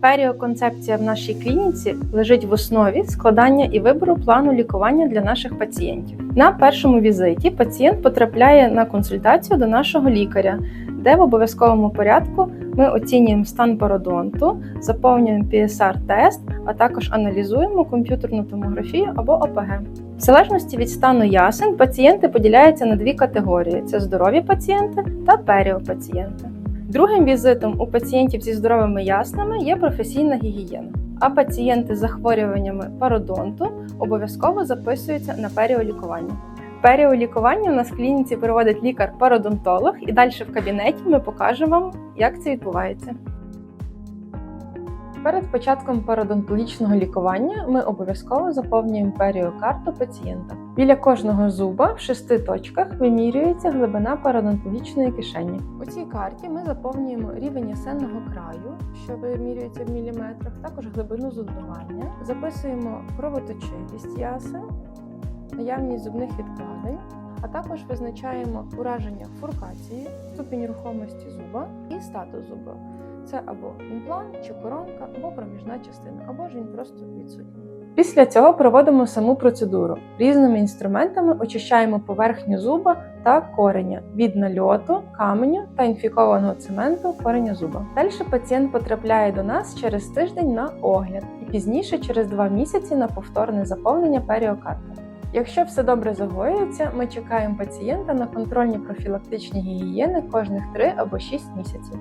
Періоконцепція в нашій клініці лежить в основі складання і вибору плану лікування для наших пацієнтів. На першому візиті пацієнт потрапляє на консультацію до нашого лікаря, де в обов'язковому порядку ми оцінюємо стан пародонту, заповнюємо PSR-тест, а також аналізуємо комп'ютерну томографію або ОПГ. В залежності від стану ясен пацієнти поділяються на дві категорії: це здорові пацієнти та періопацієнти. Другим візитом у пацієнтів зі здоровими яснами є професійна гігієна. А пацієнти з захворюваннями пародонту обов'язково записуються на періолікування. Періолікування у нас в клініці проводить лікар-пародонтолог, і далі в кабінеті ми покажемо вам, як це відбувається. Перед початком пародонтологічного лікування ми обов'язково заповнюємо періокарту пацієнта. Біля кожного зуба в шести точках вимірюється глибина пародонтологічної кишені. У цій карті ми заповнюємо рівень ясенного краю, що вимірюється в міліметрах, також глибину зубування, записуємо кровоточивість ясен, наявність зубних відкладень, а також визначаємо ураження фуркації, ступінь рухомості зуба і статус зуба. Це або імплант чи коронка, або проміжна частина, або ж він просто відсутній. Після цього проводимо саму процедуру. Різними інструментами очищаємо поверхню зуба та кореня від нальоту, каменю та інфікованого цементу кореня зуба. Далі пацієнт потрапляє до нас через тиждень на огляд і пізніше через два місяці на повторне заповнення періокарти. Якщо все добре загоюється, ми чекаємо пацієнта на контрольні профілактичні гігієни кожних 3 або 6 місяців.